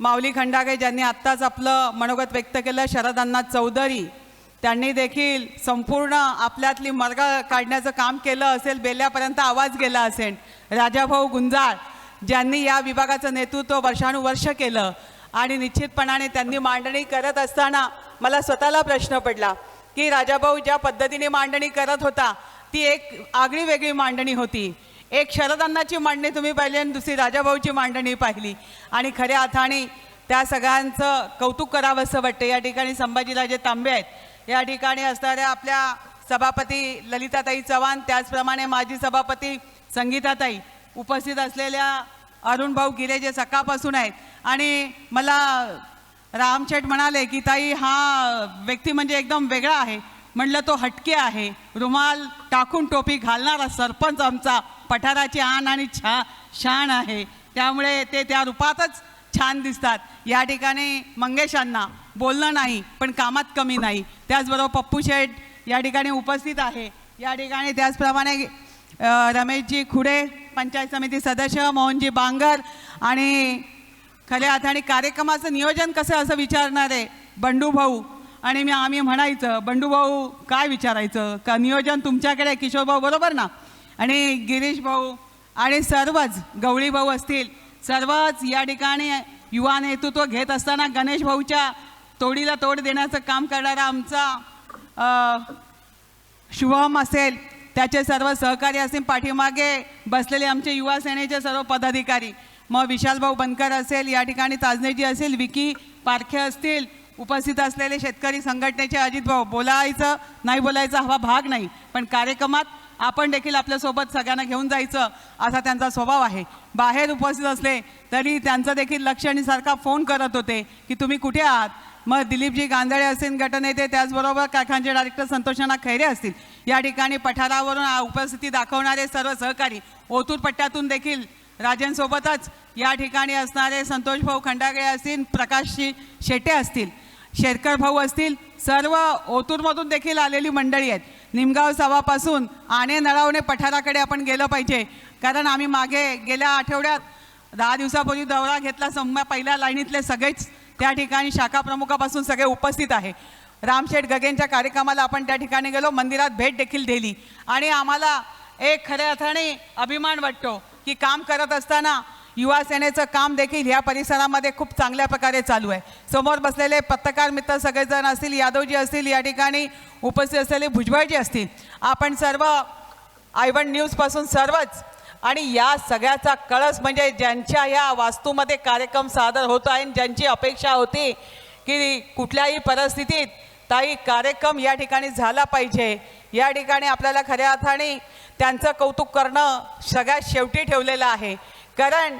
माऊली खंडागे ज्यांनी आत्ताच आपलं मनोगत व्यक्त केलं शरदांना चौधरी त्यांनी देखील संपूर्ण आपल्यातली मार्ग काढण्याचं काम केलं असेल बेल्यापर्यंत आवाज गेला असेल. राजाभाऊ गुंजाळ ज्यांनी या विभागाचं नेतृत्व वर्षानुवर्ष केलं आणि निश्चितपणाने त्यांनी मांडणी करत असताना मला स्वतःला प्रश्न पडला की राजाभाऊ ज्या पद्धतीने मांडणी करत होता ती एक आगळी वेगळी मांडणी होती. एक शरदांनाची मांडणी तुम्ही पाहिली आणि दुसरी राजाभाऊची मांडणी पाहिली. आणि खऱ्या अर्थाने त्या सगळ्यांचं कौतुक करावं असं वाटतं. या ठिकाणी संभाजीराजे तांबे आहेत या ठिकाणी असणाऱ्या आपल्या सभापती ललिताताई चव्हाण त्याचप्रमाणे माजी सभापती संगीताताई उपस्थित असलेल्या अरुण भाऊ गिरे जे सकाळपासून आहेत. आणि मला रामशेठ म्हणाले की ताई हा व्यक्ती म्हणजे एकदम वेगळा आहे. म्हणलं तो हटके आहे. रुमाल टाकून टोपी घालणारा सरपंच आमचा. पठाराची आण आणि छा शान आहे. त्यामुळे ते त्या रूपातच छान दिसतात. या ठिकाणी मंगेशांना बोलणं नाही पण कामात कमी नाही. त्याचबरोबर पप्पू शेठ या ठिकाणी उपस्थित आहे. या ठिकाणी त्याचप्रमाणे रमेशजी खुडे पंचायत समिती सदस्य मोहनजी बांगर आणि खऱ्या अर्थाने कार्यक्रमाचं नियोजन कसं असं विचारणार आहे बंडू भाऊ आणि मी आम्ही म्हणायचं बंडूभाऊ काय विचारायचं? का नियोजन तुमच्याकडे किशोरभाऊ बरोबर ना? आणि गिरीश भाऊ आणि सर्वच गवळी भाऊ असतील सर्वच या ठिकाणी युवा नेतृत्व घेत असताना गणेश भाऊच्या तोडीला तोड देण्याचं काम करणारा आमचा शुभम असेल त्याचे सर्व सहकारी असतील पाठीमागे बसलेले आमचे युवा सेनेचे सर्व पदाधिकारी. मग विशालभाऊ बनकर असेल या ठिकाणी ताजनेजी असेल विकी पारखे असतील उपस्थित असलेले शेतकरी संघटनेचे अजित भाऊ बोलायचं नाही बोलायचा हवा भाग नाही पण कार्यक्रमात आपण देखील आपल्यासोबत सगळ्यांना घेऊन जायचं असा त्यांचा स्वभाव आहे. बाहेर उपस्थित असले तरी त्यांचं देखील लक्ष आणि सारखा फोन करत होते की तुम्ही कुठे आहात? मग दिलीपजी गांधळे असतील गटनेते त्याचबरोबर कारखानचे डायरेक्टर संतोषांना खैरे असतील? या ठिकाणी पठारावरून उपस्थिती दाखवणारे सर्व सहकारी ओतूर पट्ट्यातून देखील राजांसोबतच या ठिकाणी असणारे संतोष भाऊ खंडागळे असतील प्रकाशजी शेटे असतील शेरकर भाऊ असतील सर्व ओतूरमधून देखील आलेली मंडळी आहेत. निमगाव सभापासून आणे नळावणे पठाराकडे आपण गेलं पाहिजे. कारण आम्ही मागे गेल्या आठवड्यात दहा दिवसापूर्वी दौरा घेतला सम्या पहिल्या लाईनीतले सगळेच त्या ठिकाणी शाखा प्रमुखापासून सगळे उपस्थित आहे. रामशेठ गगेंच्या कार्यक्रमाला आपण त्या ठिकाणी गेलो मंदिरात भेट देखील दिली. आणि आम्हाला एक खऱ्या अर्थाने अभिमान वाटतो. की काम करत असताना युवा सेनेचं काम देखील ह्या परिसरामध्ये खूप चांगल्या प्रकारे चालू आहे. समोर बसलेले पत्रकार मित्र सगळेजण असतील यादवजी असतील या ठिकाणी उपस्थित असलेले भुजबळजी असतील आपण सर्व आयवन न्यूजपासून सर्वच आणि या सगळ्याचा कळस म्हणजे ज्यांच्या या वास्तूमध्ये कार्यक्रम सादर होत आहे आणि ज्यांची अपेक्षा होती की कुठल्याही परिस्थितीत ताई कार्यक्रम या ठिकाणी झाला पाहिजे. या ठिकाणी आपल्याला खऱ्या अर्थाने त्यांचं कौतुक करणं सगळ्यात शेवटी ठेवलेलं आहे. कारण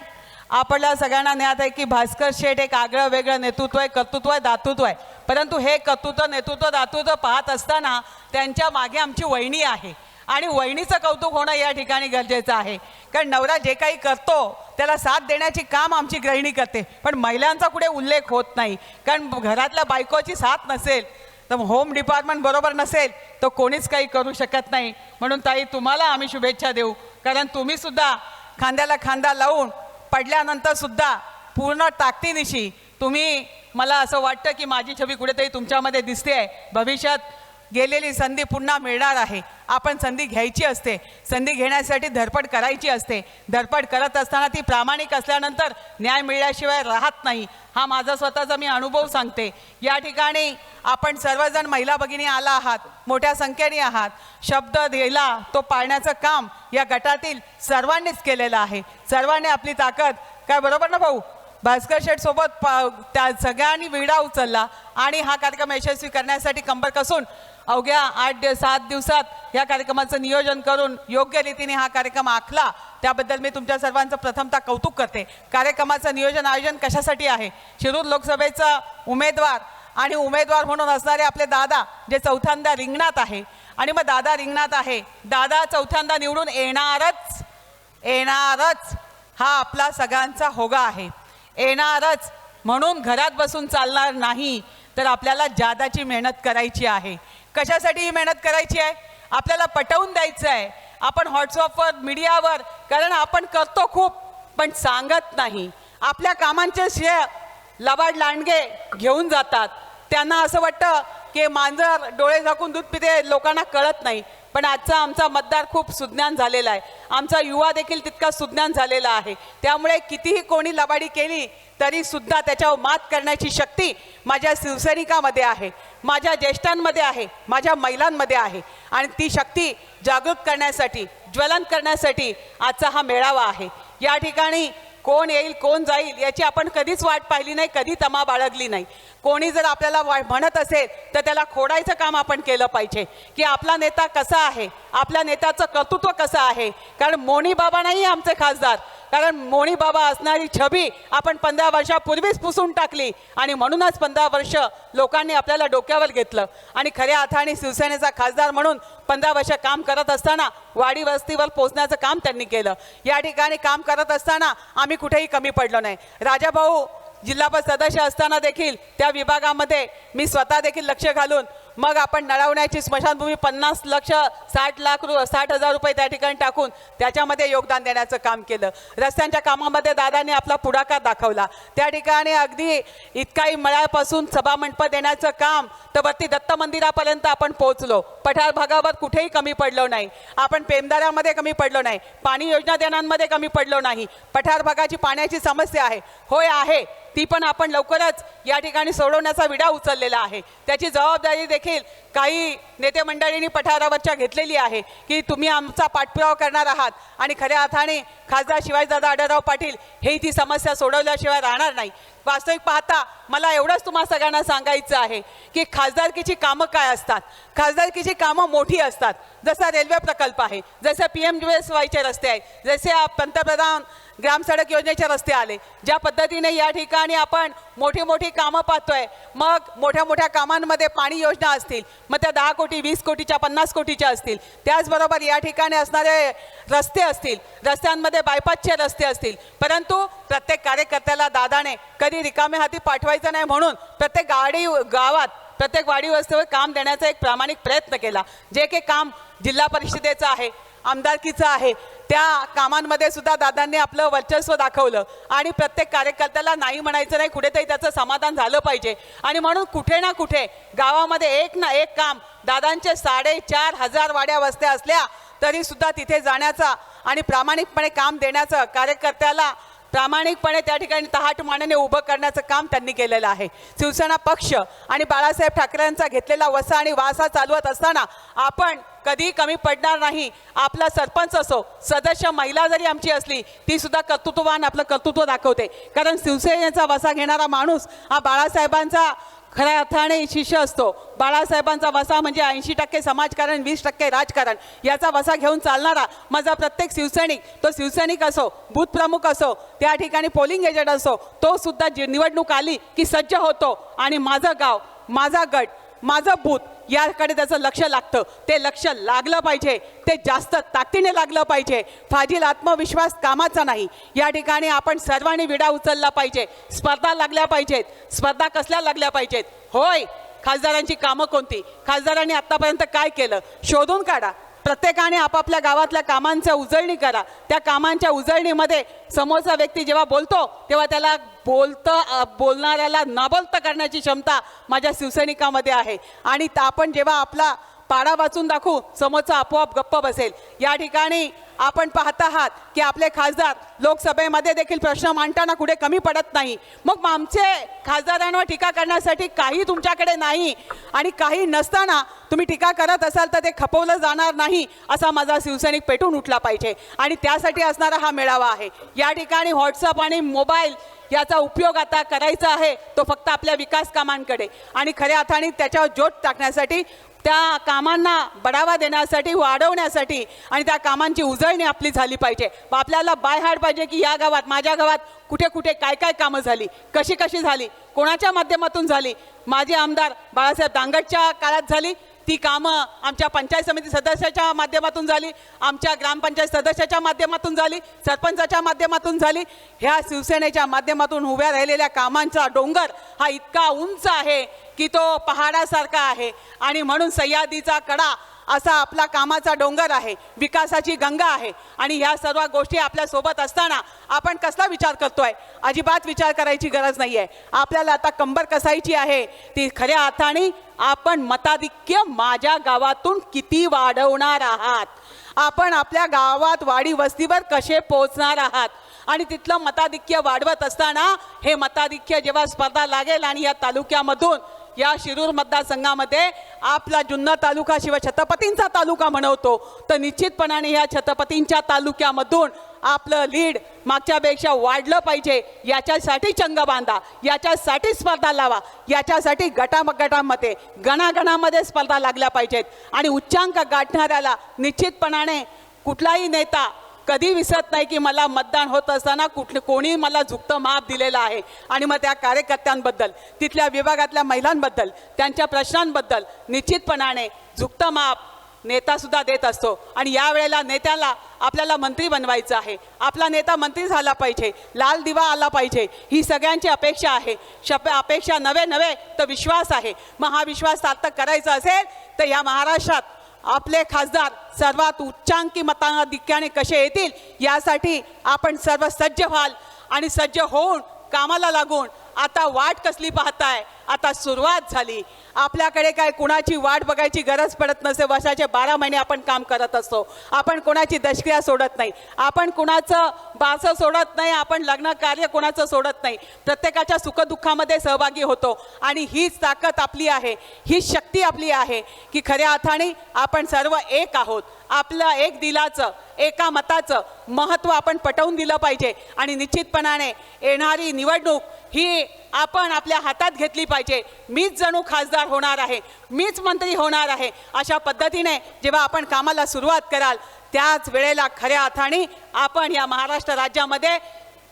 आपल्याला सगळ्यांना ज्ञात आहे की भास्कर शेठ एक आगळं वेगळं नेतृत्व आहे कर्तृत्व आहे दातृत्व आहे. परंतु हे कर्तृत्व नेतृत्व दातृत्व पाहत असताना त्यांच्या मागे आमची वहिनी आहे. आणि वहिनीचं कौतुक होणं या ठिकाणी गरजेचं आहे. कारण नवरा जे काही करतो त्याला साथ देण्याची काम आमची गृहिणी करते. पण महिलांचा कुठे उल्लेख होत नाही. कारण घरातल्या बायकोची साथ नसेल तर होम डिपार्टमेंट बरोबर नसेल तर कोणीच काही करू शकत नाही. म्हणून ताई तुम्हाला आम्ही शुभेच्छा देऊ. कारण तुम्ही सुद्धा खांद्याला खांदा लावून पडल्यानंतर सुद्धा पूर्ण ताकदीनिशी तुम्ही मला असं वाटतं की माझी छबी कुठेतरी तुमच्यामध्ये दिसते आहे भविष्यात गेलेली संधी पुन्हा मिळणार आहे. आपण संधी घ्यायची असते. संधी घेण्यासाठी धडपड करायची असते. धडपड करत असताना ती प्रामाणिक असल्यानंतर न्याय मिळाल्याशिवाय राहत नाही. हा माझा स्वतःचा मी अनुभव सांगते. या ठिकाणी आपण सर्वजण महिला भगिनी आला आहात. मोठ्या संख्येने आहात. शब्द दिला तो पाळण्याचं काम या गटातील सर्वांनीच केलेलं आहे. सर्वांनी आपली ताकद काय बरोबर ना भाऊ? भास्कर शेठसोबत प त्या सगळ्यांनी विडा उचलला. आणि हा कार्यक्रम यशस्वी करण्यासाठी कंबर कसून अवघ्या आठ दिवस सात दिवसात या कार्यक्रमाचं नियोजन करून योग्य रीतीने हा कार्यक्रम आखला त्याबद्दल मी तुमच्या सर्वांचं प्रथमतः कौतुक करते. कार्यक्रमाचं नियोजन आयोजन कशासाठी आहे? शिरूर लोकसभेचा उमेदवार आणि उमेदवार म्हणून असणारे आपले दादा जे चौथ्यांदा रिंगणात आहे. आणि मग दादा रिंगणात आहे. दादा चौथ्यांदा निवडून येणारच येणारच हा आपला सगळ्यांचा होगा आहे. येणारच म्हणून घरात बसून चालणार नाही तर आपल्याला जादाची मेहनत करायची आहे. कशासाठी ही मेहनत करायची आहे? आपल्याला पटवून द्यायचं आहे. आपण व्हॉट्सअपवर मीडियावर कारण आपण करतो खूप पण सांगत नाही. आपल्या कामांचे श्रेय लबाड लांडगे घेऊन जातात. त्यांना असं वाटतं की मांजर डोळे झाकून दूध पिते लोकांना कळत नाही. पण आजचा आमचा मतदार खूप सुज्ञान झालेला आहे. आमचा युवा देखील तितका सुज्ञान झालेला आहे. त्यामुळे कितीही कोणी लबाडी केली तरी सुद्धा त्याच्यावर मात करण्याची शक्ती माझ्या शिवसैनिकामध्ये आहे. माझ्या ज्येष्ठांमध्ये आहे. माझ्या महिलांमध्ये आहे. आणि ती शक्ती जागृत करण्यासाठी ज्वलन करण्यासाठी आजचा हा मेळावा आहे. या ठिकाणी कोण येईल कोण जाईल याची आपण कधीच वाट पाहिली नाही कधी तमा बाळगली नाही. कोणी जर आपल्याला वा- म्हणत असेल तर त्याला खोडायचं काम आपण केलं पाहिजे की आपला नेता कसा आहे? आपल्या नेत्याचं कर्तृत्व कसं आहे? कारण मोनी बाबा नाही आमचे खासदार. कारण मोणी बाबा असणारी छबी आपण पंधरा वर्षापूर्वीच पुसून टाकली आणि म्हणूनच पंधरा वर्ष लोकांनी आपल्याला डोक्यावर घेतलं. आणि खऱ्या अर्थाने शिवसेनेचा खासदार म्हणून पंधरा वर्ष काम करत असताना वाडी वस्तीवर पोचण्याचं काम त्यांनी केलं. या ठिकाणी काम करत असताना आम्ही कुठेही कमी पडलो नाही. राजाभाऊ जिल्हापद सदस्य असताना देखील त्या विभागामध्ये मी स्वतः देखील लक्ष घालून मग आपण नळवण्याची स्मशानभूमी पन्नास लक्ष साठ लाख रु साठ हजार रुपये त्या ठिकाणी टाकून त्याच्यामध्ये योगदान देण्याचं काम केलं. रस्त्यांच्या कामामध्ये दादांनी आपला पुढाकार दाखवला. त्या ठिकाणी अगदी इतकाही मळ्यापासून सभामंडप देण्याचं काम तर वरती दत्त मंदिरापर्यंत आपण पोहोचलो. पठार भागावर कुठेही कमी पडलो नाही. आपण पेमदारामध्ये कमी पडलो नाही. पाणी योजना देण्यामध्ये कमी पडलो नाही. पठार भागाची पाण्याची समस्या आहे. होय आहे. ती पण आपण लवकरच या ठिकाणी सोडवण्याचा विडा उचललेला आहे. त्याची जबाबदारी देखील काही नेते मंडळींनी पठारावरच्या घेतलेली आहे की तुम्ही आमचा पाठपुरावा करणार आहात आणि खऱ्या अर्थाने खासदार शिवाजीदादा आढळराव पाटील हे ती समस्या सोडवल्याशिवाय राहणार नाही. वास्तविक पाहता मला एवढंच तुम्हा सगळ्यांना सांगायचं आहे की खासदारकीची कामं काय असतात? खासदारकीची कामं मोठी असतात. जसा रेल्वे प्रकल्प आहे जसं पी एम वायचे रस्ते आहेत जसे पंतप्रधान ग्रामसडक योजनेचे रस्ते आले. ज्या पद्धतीने या ठिकाणी आपण मोठी मोठी कामं पाहतोय मग मोठ्या मोठ्या कामांमध्ये पाणी योजना असतील मग त्या दहा कोटी वीस कोटीच्या पन्नास कोटीच्या असतील. त्याचबरोबर या ठिकाणी असणारे रस्ते असतील रस्त्यांमध्ये बायपासचे रस्ते असतील. परंतु प्रत्येक कार्यकर्त्याला दादाने कधी रिकाम्या हाती पाठवायचं नाही म्हणून प्रत्येक गाडी गावात प्रत्येक वाडी वस्तीवर काम देण्याचा एक प्रामाणिक प्रयत्न केला. जे काही काम जिल्हा परिषदेचं आहे आमदारकीचं आहे. त्या कामांमध्ये सुद्धा दादांनी आपलं वर्चस्व दाखवलं. आणि प्रत्येक कार्यकर्त्याला नाही म्हणायचं नाही कुठेतरी त्याचं समाधान झालं पाहिजे. आणि म्हणून कुठे ना कुठे गावामध्ये एक ना एक काम दादांचे साडेचार हजार वाड्या वस्त्या असल्या तरी सुद्धा तिथे जाण्याचा आणि प्रामाणिकपणे काम देण्याचं कार्यकर्त्याला प्रामाणिकपणे त्या ठिकाणी तहाट मानाने उभं करण्याचं काम त्यांनी केलेलं आहे. शिवसेना पक्ष आणि बाळासाहेब ठाकरेंचा घेतलेला वसा आणि वासा चालवत असताना आपण कधी कमी पडणार नाही. आपला सरपंच असो सदस्य महिला जरी आमची असली ती सुद्धा कर्तृत्ववान आपलं कर्तृत्व दाखवते. कारण शिवसेनेचा वसा घेणारा माणूस हा बाळासाहेबांचा खऱ्या अर्थाने शिष्य असतो. बाळासाहेबांचा वसा म्हणजे ऐंशी टक्के समाजकारण वीस टक्के राजकारण. याचा वसा घेऊन चालणारा माझा प्रत्येक शिवसैनिक तो शिवसैनिक असो बूथ प्रमुख असो त्या ठिकाणी पोलिंग एजंट असो तो सुद्धा जी निवडणूक आली की सज्ज होतो. आणि माझं गाव माझा गट माझं बूथ याकडे त्याचं लक्ष लागतं. ते लक्ष लागलं पाहिजे. ते जास्त ताकदीने लागलं पाहिजे. फाजील आत्मविश्वास कामाचा नाही. या ठिकाणी आपण सर्वांनी विडा उचलला पाहिजे. स्पर्धा लागल्या पाहिजेत. स्पर्धा कसल्या लागल्या पाहिजेत? होय खासदारांची कामं कोणती? खासदारांनी आत्तापर्यंत काय केलं? शोधून काढा. प्रत्येकाने आपापल्या गावातल्या कामांच्या उजळणी करा. त्या कामांच्या उजळणीमध्ये समोरचा व्यक्ती जेव्हा बोलतो तेव्हा त्याला बोलतं बोलणाऱ्याला नाबोलतं करण्याची क्षमता माझ्या शिवसैनिकामध्ये आहे. आणि आपण जेव्हा आपला पाडा वाचून दाखवू समोरचा आपोआप गप्प बसेल. या ठिकाणी आपण पाहत आहात की आपले खासदार लोकसभेमध्ये देखील प्रश्न मांडताना कुठे कमी पडत नाही. मग आमचे खासदारांवर टीका करण्यासाठी काही तुमच्याकडे नाही आणि काही नसताना तुम्ही टीका करत असाल तर ते खपवलं जाणार नाही असा माझा शिवसैनिक पेटून उठला पाहिजे. आणि त्यासाठी असणारा हा मेळावा आहे. या ठिकाणी व्हॉट्सअप आणि मोबाईल याचा उपयोग आता करायचा आहे. तो फक्त आपल्या विकास कामांकडे. आणि खऱ्या अर्थाने त्याच्यावर ज्योत टाकण्यासाठी त्या कामांना बढावा देण्यासाठी वाढवण्यासाठी आणि त्या कामांची उज उजळणी आपली झाली पाहिजे. मग आपल्याला बाय हार्ड पाहिजे की या गावात माझ्या गावात कुठे कुठे काय काय कामं झाली कशी कशी झाली कोणाच्या माध्यमातून झाली. माझे आमदार बाळासाहेब दांगटच्या काळात झाली ती कामं आमच्या पंचायत समिती सदस्याच्या माध्यमातून झाली आमच्या ग्रामपंचायत सदस्याच्या माध्यमातून झाली सरपंचाच्या माध्यमातून झाली. ह्या शिवसेनेच्या माध्यमातून उभ्या राहिलेल्या कामांचा डोंगर हा इतका उंच आहे की तो पहाडासारखा आहे. आणि म्हणून सह्याद्रीचा कडा असा आपला कामाचा डोंगर आहे विकासाची गंगा आहे आणि ह्या सर्व गोष्टी आपल्यासोबत असताना आपण कसला विचार करतोय? अजिबात विचार करायची गरज नाही आहे आपल्याला आता कंबर कसायची आहे ती खऱ्या अर्थाने आपण मताधिक्य माझ्या गावातून किती वाढवणार आहात? आपण आपल्या गावात वाडी वस्तीवर कसे पोहोचणार आहात? आणि तिथलं मताधिक्य वाढवत असताना हे मताधिक्य जेव्हा स्पर्धा लागेल आणि या तालुक्यामधून या शिरूर मतदारसंघामध्ये आपला जुन्नर तालुका शिवाय छत्रपतींचा तालुका म्हणवतो तर निश्चितपणाने या छत्रपतींच्या तालुक्यामधून आपलं लीड मागच्यापेक्षा वाढलं पाहिजे. याच्यासाठी चंग बांधा याच्यासाठी स्पर्धा लावा याच्यासाठी गटामगटामध्ये गणागणामध्ये स्पर्धा लागल्या पाहिजेत. आणि उच्चांक गाठणाऱ्याला निश्चितपणाने कुठलाही नेता कधी विसरत नाही की मला मतदान होत असताना कुठले कोणी मला झुकतं माप दिलेलं आहे. आणि मग त्या कार्यकर्त्यांबद्दल तिथल्या विभागातल्या महिलांबद्दल त्यांच्या प्रश्नांबद्दल निश्चितपणाने झुकतं माप नेतासुद्धा देत असतो. आणि यावेळेला नेत्याला आपल्याला मंत्री बनवायचं आहे. आपला नेता मंत्री झाला पाहिजे. लाल दिवा आला पाहिजे. ही सगळ्यांची अपेक्षा आहे. शप अपेक्षा नवे नवे तर विश्वास आहे. मग हा विश्वास सार्थक करायचा असेल तर या महाराष्ट्रात आपले खासदार सर्वात उच्चांकी मताधिक्याने कसे येतील यासाठी आपण सर्व सज्ज व्हाल आणि सज्ज होऊन कामाला लागून आता वाट कसली पाहताय? आता सुरुवात झाली. आपल्याकडे काय कुणाची वाट बघायची गरज पडत नसे वर्षाचे बारा महिने आपण काम करत असतो. आपण कोणाची दशक्रिया सोडत नाही. आपण कुणाचं बारसं सोडत नाही आपण लग्न कार्य कोणाचं सोडत नाही. प्रत्येकाच्या सुखदुःखामध्ये सहभागी होतो आणि हीच ताकद आपली आहे. हीच शक्ती आपली आहे की खऱ्या अर्थाने आपण सर्व एक आहोत. आपलं एक दिलाचं एका मताचं महत्त्व आपण पटवून दिलं पाहिजे आणि निश्चितपणाने येणारी निवडणूक ही आपण आपल्या हातात घेतली पाहिजे. मीच जणू खासदार होणार आहे. मीच मंत्री होणार आहे. अशा पद्धतीने जेव्हा आपण कामाला सुरुवात कराल त्याच वेळेला खऱ्या अर्थाने आपण या महाराष्ट्र राज्यामध्ये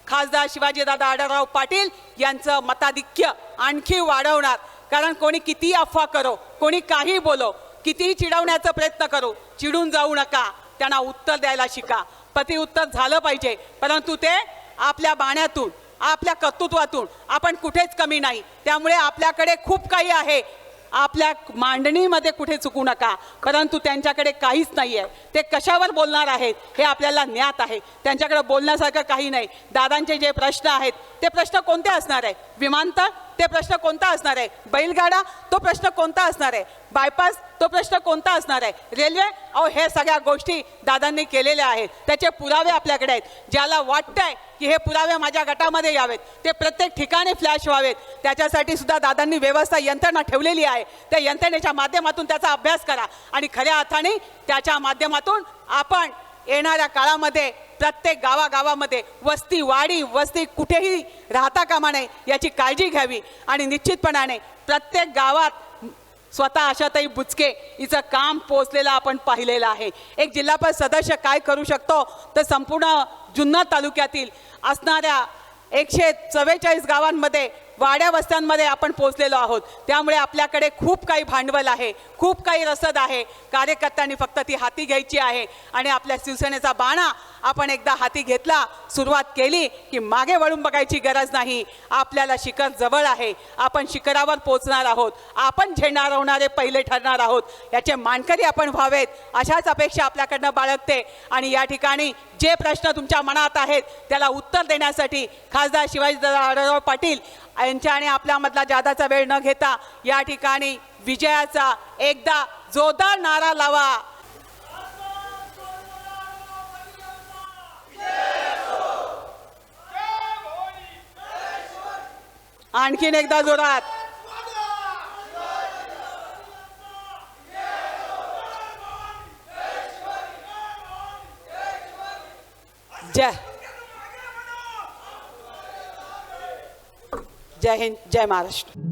खासदार शिवाजीदादा आढळराव पाटील यांचं मताधिक्य आणखी वाढवणार. कारण कोणी किती अफवा करो कोणी काही बोलो कितीही चिडवण्याचा प्रयत्न करो चिडून जाऊ नका. त्यांना उत्तर द्यायला शिका. पती उत्तर झालं पाहिजे. परंतु ते आपल्या बाण्यातून आपल्या कर्तृत्वातून. आपण कुठेच कमी नाही. त्यामुळे आपल्याकडे खूप काही आहे. आपल्या मांडणीमध्ये कुठे चुकू नका. परंतु त्यांच्याकडे काहीच नाही आहे ते कशावर बोलणार आहेत हे आपल्याला ज्ञात आहे. त्यांच्याकडे बोलण्यासारखं काही नाही. दादांचे जे प्रश्न आहेत ते प्रश्न कोणते असणार आहे? विमानतळ? ते प्रश्न कोणता असणार आहे? बैलगाडा तो प्रश्न कोणता असणार आहे? बायपास तो प्रश्न कोणता असणार आहे? रेल्वे? अहो हे सगळ्या गोष्टी दादांनी केलेल्या आहेत. त्याचे पुरावे आपल्याकडे आहेत. ज्याला वाटतंय की हे पुरावे माझ्या गटामध्ये यावेत ते प्रत्येक ठिकाणी फ्लॅश व्हावेत. त्याच्यासाठी सुद्धा दादांनी व्यवस्था यंत्रणा ठेवलेली आहे. त्या यंत्रणेच्या माध्यमातून त्याचा अभ्यास करा. आणि खऱ्या अर्थाने त्याच्या माध्यमातून आपण येणाऱ्या काळामध्ये प्रत्येक गावागावामध्ये वस्ती वाडी वस्ती कुठेही राहता कामा नये याची काळजी घ्यावी. आणि निश्चितपणाने प्रत्येक गावात स्वतः आशाताई बुचके हिचं काम पोचलेलं आपण पाहिलेलं आहे. एक जिल्हा परिषद सदस्य काय करू शकतो? तर संपूर्ण जुन्नर तालुक्यातील असणाऱ्या एकशे चव्वेचाळीस गावांमध्ये वाड्या वस्त्यांमध्ये आपण पोचलेलो आहोत. त्यामुळे आपल्याकडे खूप काही भांडवल आहे. खूप काही रसद आहे. कार्यकर्त्यांनी फक्त ती हाती घ्यायची आहे आणि आपल्या शिवसेनेचा बाणा आपण एकदा हाती घेतला सुरुवात केली की मागे वळून बघायची गरज नाही. आपल्याला शिखर जवळ आहे. आपण शिखरावर पोचणार आहोत. आपण झेंडा रोवणारे पहिले ठरणार आहोत. याचे मानकरी आपण व्हावेत. अशाच अपेक्षा आपल्याकडनं बाळगते. आणि या ठिकाणी जे प्रश्न तुमच्या मनात आहेत त्याला उत्तर देण्यासाठी खासदार शिवाजी आढळराव पाटील यांच्या आणि आपल्यामधला जादाचा वेळ न घेता या ठिकाणी विजयाचा एकदा जोरदार नारा लावा. आणखीन एकदा जोरात. जय. जय हिंद जय महाराष्ट्र.